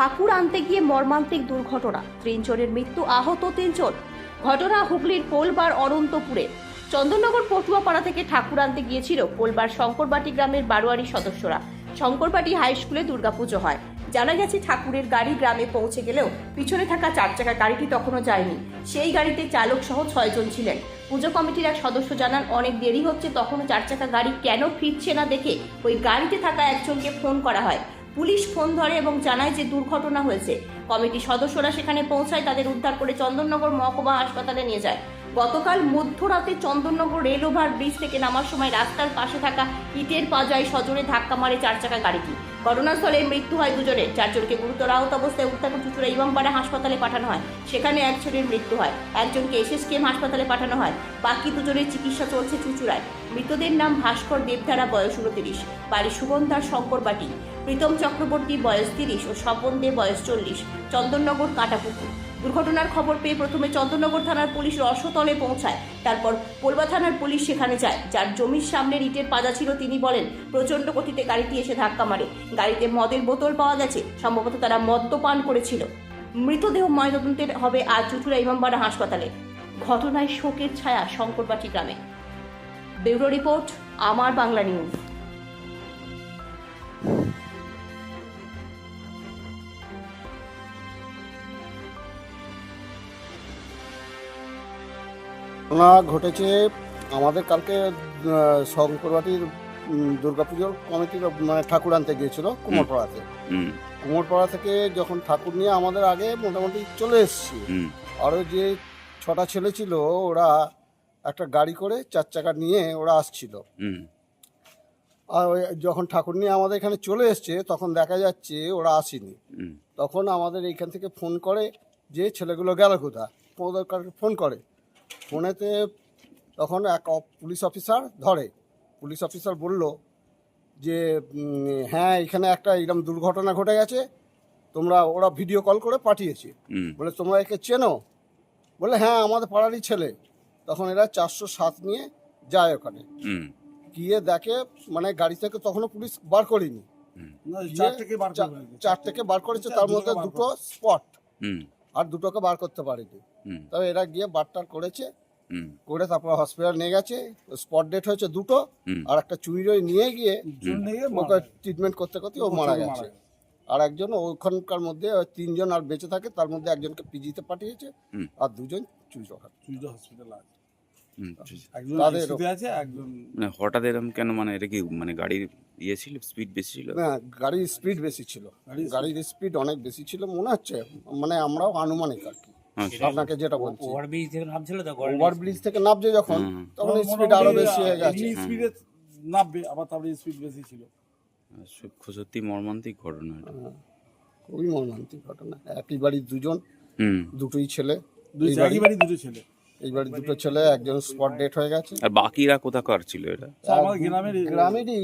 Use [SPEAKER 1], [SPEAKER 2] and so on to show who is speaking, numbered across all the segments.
[SPEAKER 1] ঠাকুর আনতে গিয়ে মর্মান্তিক দুর্ঘটনা। তিনজনের মৃত্যু আহত তিনজন। ঘটনা হুগলির পোলবার অনন্তপুরে। চন্দননগর পটুয়াপাড়া থেকে ঠাকুর আনতে গিয়েছিল পোলবার শঙ্করবাটি গ্রামের বারোয়ারি সদস্যরা। শঙ্করবাটি হাই স্কুলে দুর্গাপুজো হয়। জানা গেছে ঠাকুরের গাড়ি গ্রামে পৌঁছে গেলেও পিছনে থাকা চার চাকা গাড়িটি তখনও যায়নি। সেই গাড়িতে চালক সহ ছয়জন ছিলেন। পুজো কমিটির এক সদস্য জানান, অনেক দেরি হচ্ছে, তখনও চার চাকা গাড়ি কেন ফিরছে না দেখে ওই গাড়িতে থাকা একজনকে ফোন করা হয়। পুলিশ ফোন ধরে এবং জানায় যে দুর্ঘটনা হয়েছে। কমিটির সদস্যরা সেখানে পৌঁছায় তাদের উদ্ধার করে চন্দননগর মহকুমা হাসপাতালে নিয়ে যায়। গতকাল মধ্যরাতে চন্দননগর রেল ওভার ব্রিজ থেকে নামার সময় রাস্তার পাশে থাকা ইটের পাজায় সজোরে ধাক্কা মারে চার চাকা গাড়িটি। ঘটনাস্থলে মৃত্যু হয় দুজনের। চারজনকে গুরুতর আহত অবস্থায় উত্তাপ চুচুড়া ইমামপাড়া হাসপাতালে পাঠানো হয়। সেখানে একজনের মৃত্যু হয়। একজনকে এসএসকেএম হাসপাতালে পাঠানো হয়। বাকি দুজনের চিকিৎসা চলছে চুচুড়ায়। মৃতদের নাম ভাস্কর দেবধারা, বয়স উনতিরিশ। বাড়ি সুগন্ধার শঙ্করবাটি প্রীতম চক্রবর্তী, বয়স তিরিশ। ও স্বপন দে, বয়স চল্লিশ। চন্দননগর, কাটাপুকুর। দুর্ঘটনার খবর পেয়ে প্রথমে চন্দননগর থানার পুলিশ রসতলে পৌঁছায়। তারপর পোলবা থানার পুলিশ সেখানে যায়। যার জমির সামনে ইটের পাজা ছিল, তিনি বলেন, প্রচণ্ড গতিতে গাড়িটি এসে ধাক্কা মারে। গাড়িতে মদের বোতল পাওয়া গেছে। সম্ভবত তারা মদ্যপান করেছিল। মৃতদেহ ময়নাতদন্তের হবে আজ চুচুড়া ইমামবাড়া হাসপাতালে। ঘটনায় শোকের ছায়া শঙ্করবাটি গ্রামে। ব্যুরো রিপোর্ট, আমার বাংলা নিউজ।
[SPEAKER 2] ঘটনা ঘটেছে আমাদের কালকে শঙ্করবাটির দুর্গাপুজোর কমিটির মানে ঠাকুর আনতে গিয়েছিল কুমোরপাড়াতে। কুমোরপাড়া থেকে যখন ঠাকুর নিয়ে আমাদের আগে মোটামুটি চলে এসেছি আরও যে ছটা ছেলে ছিল ওরা একটা গাড়ি করে চার চাকা নিয়ে ওরা আসছিল। আর ওই যখন ঠাকুর নিয়ে আমাদের এখানে চলে এসছে তখন দেখা যাচ্ছে ওরা আসেনি। তখন আমাদের এইখান থেকে ফোন করে যে ছেলেগুলো গেল কোথা ফোন করে। ফোনেতে তখন এক পুলিশ অফিসার ধরে। পুলিশ অফিসার বলল যে হ্যাঁ এখানে একটা এরকম দুর্ঘটনা ঘটে গেছে তোমরা ওরা ভিডিও কল করে পাঠিয়েছে। বলে তোমরা একে চেনো? বলে হ্যাঁ আমাদের পাড়ারই ছেলে। তখন এরা চারশো সাত নিয়ে যায় ওখানে। গিয়ে দেখে মানে গাড়ি থেকে তখনও পুলিশ বার করেনি।
[SPEAKER 3] চার থেকে বার
[SPEAKER 2] করেছে। তার মধ্যে দুটো স্পট
[SPEAKER 4] হুম।
[SPEAKER 2] আর দুটোকে বার করতে পারেনি। তবে এরা গিয়ে বারটার করেছে।
[SPEAKER 4] হুম।
[SPEAKER 2] করে তারপর হসপিটাল নিয়ে গেছে। স্পট ডেট হয়েছে দুটো। আর একটা চুইরই নিয়ে গিয়ে
[SPEAKER 3] নিয়ে
[SPEAKER 2] ওকে ট্রিটমেন্ট করতে করতে ও মারা গেছে। আর একজন ওখানকার মধ্যে ওই তিনজন আর বেঁচে থাকে তার মধ্যে একজনকে পিজিতে পাঠিয়েছে।
[SPEAKER 4] হুম।
[SPEAKER 2] আর দুজন চুইরহাট
[SPEAKER 3] চুইদা হসপিটাল আছে।
[SPEAKER 4] মানে হঠাৎ এরকম কেন মানে এটা কি মানে গাড়ির ইয়ে ছিল স্পিড বেশি ছিল?
[SPEAKER 2] না গাড়ির স্পিড বেশি ছিল।
[SPEAKER 3] গাড়ির
[SPEAKER 2] স্পিড অনেক বেশি ছিল মনে হচ্ছে। মানে আমরাও আনুমানিক আর কি। আপনাকে যেটা বলছি।
[SPEAKER 5] ওভারব্রিজ থেকে নামছিল তো
[SPEAKER 2] ওভারব্রিজ থেকে নামছে যখন তখন স্পিড আরও বেশি হয়ে গেছে।
[SPEAKER 3] স্পিডে নামবে আবার তারপরে স্পিড বেশি ছিল।
[SPEAKER 4] সত্যি মর্মান্তিক ঘটনা এটা।
[SPEAKER 2] হ্যাঁ, খুবই মর্মান্তিক ঘটনা। একই বাড়ির দুজন
[SPEAKER 4] হুম।
[SPEAKER 2] দুটোই ছেলে।
[SPEAKER 3] দুই
[SPEAKER 2] বাড়ি
[SPEAKER 3] দুটো ছেলে।
[SPEAKER 2] এই বাড়ির দুটো ছেলে একজন স্পট ডেট হয়ে গেছে।
[SPEAKER 4] আর বাকিরা কোথাকার ছিল এটা?
[SPEAKER 3] গ্রামের
[SPEAKER 2] গ্রামেরই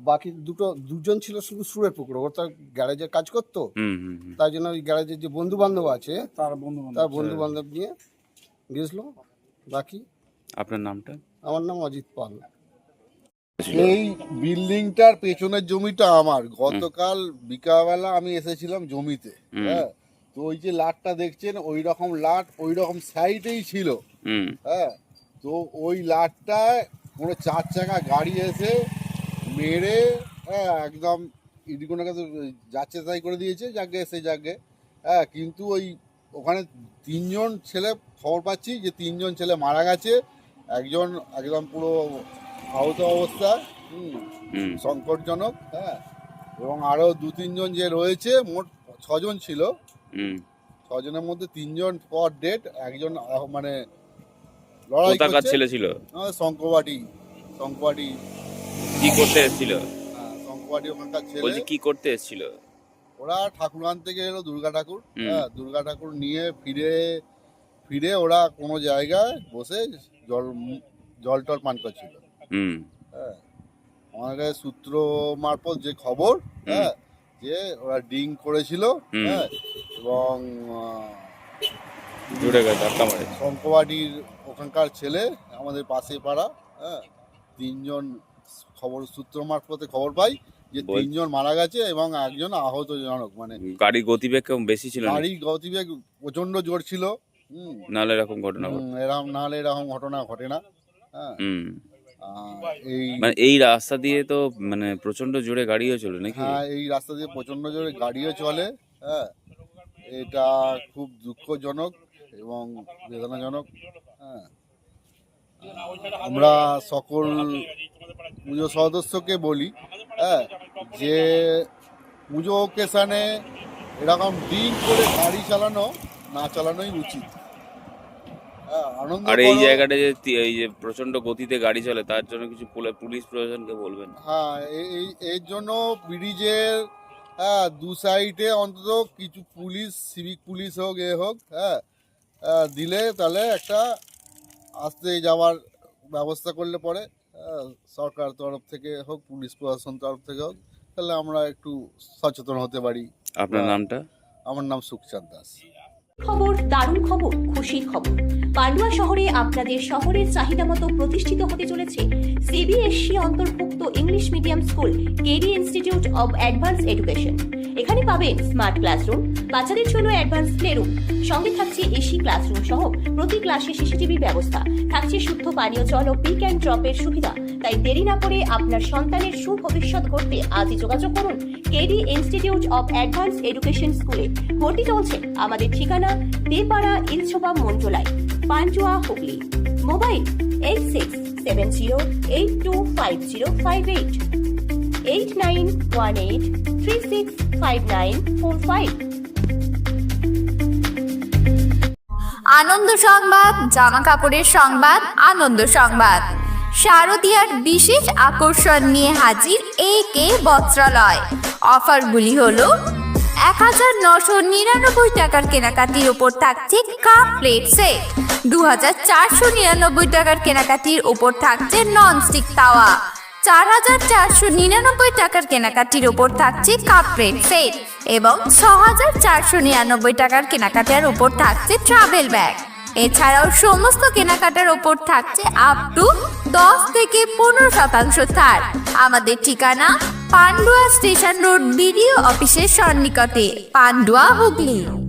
[SPEAKER 2] বাকি দুটো দুজন ছিল শুধু সুরে পুকুর ও তো গ্যারেজের কাজ করতো।
[SPEAKER 4] হুম হুম হুম।
[SPEAKER 2] তাই জন্য ওই গ্যারেজের যে বন্ধু বান্ধব আছে
[SPEAKER 3] তার বন্ধু
[SPEAKER 2] তার বন্ধু বান্ধব নিয়ে গেছিল। বাকি?
[SPEAKER 4] আপনার নামটা?
[SPEAKER 2] আমার নাম অজিত পাল।
[SPEAKER 6] এই বিল্ডিংটার পেছনের জমিটা আমার। গতকাল বিকালবেলা আমি এসেছিলাম জমিতে। হ্যাঁ তো ওই যে লাটটা দেখছেন ওই রকম লাট ওই রকম সাইডেই ছিল। হ্যাঁ তো ওই লাটটায় কোনো চার চাকা গাড়ি এসে মেরে হ্যাঁ একদম ইডিকোনার কাছে যাচ্ছে তাই করে দিয়েছে যাকে সে যাকে। হ্যাঁ কিন্তু ওই ওখানে তিনজন ছেলে খবর পাচ্ছি যে তিনজন ছেলে মারা গেছে। একজন একদম পুরো আহত অবস্থা হুম সংকটজনক হ্যাঁ এবং আরও দু তিনজন যে রয়েছে মোট ছজন ছিল। ছজনের মধ্যে তিনজন পর ডেট একজন মানে লড়াই
[SPEAKER 4] কোথাকার ছেলে ছিল?
[SPEAKER 6] আমাদের শঙ্করবাটি। শঙ্করবাটি।
[SPEAKER 4] কি করতে এসেছিল?
[SPEAKER 6] হ্যাঁ, শঙ্করবাটি ওখানকার ছেলে।
[SPEAKER 4] বলছি কি করতে এসেছিল?
[SPEAKER 6] ওরা ঠাকুর আনতে গেলো দুর্গা ঠাকুর। হ্যাঁ দুর্গা ঠাকুর নিয়ে ফিরে ফিরে ওরা কোনো জায়গায় বসে জল জল টল পান করছিল।
[SPEAKER 4] হুম।
[SPEAKER 6] হ্যাঁ আমাদের সূত্র মারফত যে খবর হ্যাঁ যে ওরা ডিং করেছিল হ্যাঁ এবং
[SPEAKER 4] জুড়ে গেছে মারে।
[SPEAKER 6] শঙ্করবাড়ির ওখানকার ছেলে আমাদের পাশে পাড়া হ্যাঁ? তিনজন খবর সূত্র মারফতে খবর পাই যে তিনজন মারা গেছে এবং একজন আহতজনক মানে
[SPEAKER 4] গাড়ির গতিবেগ বেশি ছিল?
[SPEAKER 6] গাড়ির গতিবেগ প্রচণ্ড জোর ছিল
[SPEAKER 4] নাহলে এরকম ঘটনা ঘটে
[SPEAKER 6] এরকম নাহলে এরকম ঘটনা ঘটে না হ্যাঁ। এই
[SPEAKER 4] মানে এই রাস্তা দিয়ে তো মানে প্রচণ্ড জোরে গাড়িও চলে নাকি?
[SPEAKER 6] হ্যাঁ এই রাস্তা দিয়ে প্রচণ্ড জোরে গাড়িও চলে হ্যাঁ। এটা খুব দুঃখজনক এবং বেদনাজনক। হ্যাঁ। আমরা সকল পুজো সদস্যকে বলি হ্যাঁ যে পুজো ওকেশানে এরকম দিন করে গাড়ি চালানো না চালানোই উচিত। হ্যাঁ,
[SPEAKER 4] আর এই। জায়গাটা যে এই যে প্রচণ্ড গতিতে গাড়ি চলে তার জন্য কিছু পুলে- পুলিশ প্রশাসনকে বলবেন?
[SPEAKER 6] হ্যাঁ এই এর জন্য ব্রিজের হ্যাঁ দু সাইডে অন্তত কিছু পুলিশ সিভিক পুলিশ হোক এ হোক হ্যাঁ দিলে তাহলে একটা আসতে যাওয়ার ব্যবস্থা করলে পরে সরকার তরফ থেকে হোক পুলিশ প্রশাসন তরফ থেকে হোক তাহলে আমরা একটু সচেতন হতে পারি।
[SPEAKER 4] আপনার নামটা?
[SPEAKER 6] আমার নাম সুখচাঁদ দাস।
[SPEAKER 1] খবর, দারুণ খবর, খুশির খবর। পান্ডুয়া শহরে আপনাদের শহরের চাহিদা মতো প্রতিষ্ঠিত হতে চলেছে সিবিএসসি অন্তর্ভুক্ত English medium school, KD institute of advance education. এখানে পাবেন স্মার্ট ক্লাসরুম, বাচ্চাদের জন্য অ্যাডভান্স প্লেরুম। সঙ্গে থাকছে এসি ক্লাসরুম সহ প্রতি ক্লাসে সিসিটিভি ব্যবস্থা। থাকছে শুদ্ধ পানীয় জল ও পিক অ্যান্ড ড্রপের সুবিধা। তাই দেরি না করে আপনার সন্তানের সুভবিষ্যৎ গড়তে আজই যোগাযোগ করুন KD institute of advance education স্কুলে ভর্তি চলছে আমাদের ঠিকানা Depara Ilchhoba Mondalai Pandua Hooghly. Mobile eight six seven zero eight two five zero five eight eight nine one eight three six five nine four five
[SPEAKER 5] Ananda Sangbad জামা কাপড়ের সংবাদ, আনন্দ সংবাদ। শারদিয়ার বিশেষ আকর্ষণ নিয়ে হাজির এ কে বস্ত্রালয়। অফারগুলি হল, এক হাজার নশো নিরানব্বই টাকার কেনাকাটির ওপর থাকছে কাপ প্লেট সেট, দু হাজার চারশো নিরানব্বই টাকার কেনাকাটির ওপর থাকছে ননস্টিক তাওয়া, চার হাজার চারশো নিরানব্বই টাকার কেনাকাটির ওপর থাকছে কাপ প্লেট সেট এবং ছ হাজার চারশো নিরানব্বই টাকার কেনাকাটার ওপর থাকছে ট্রাভেল ব্যাগ এছাড়াও সমস্ত কেনাকাটার ওপর থাকছে আপ টু দশ থেকে পনেরো শতাংশ ছাড়। আমাদের ঠিকানা পান্ডুয়া স্টেশন রোড বিডিও অফিসের সন্নিকটে, পান্ডুয়া হুগলি।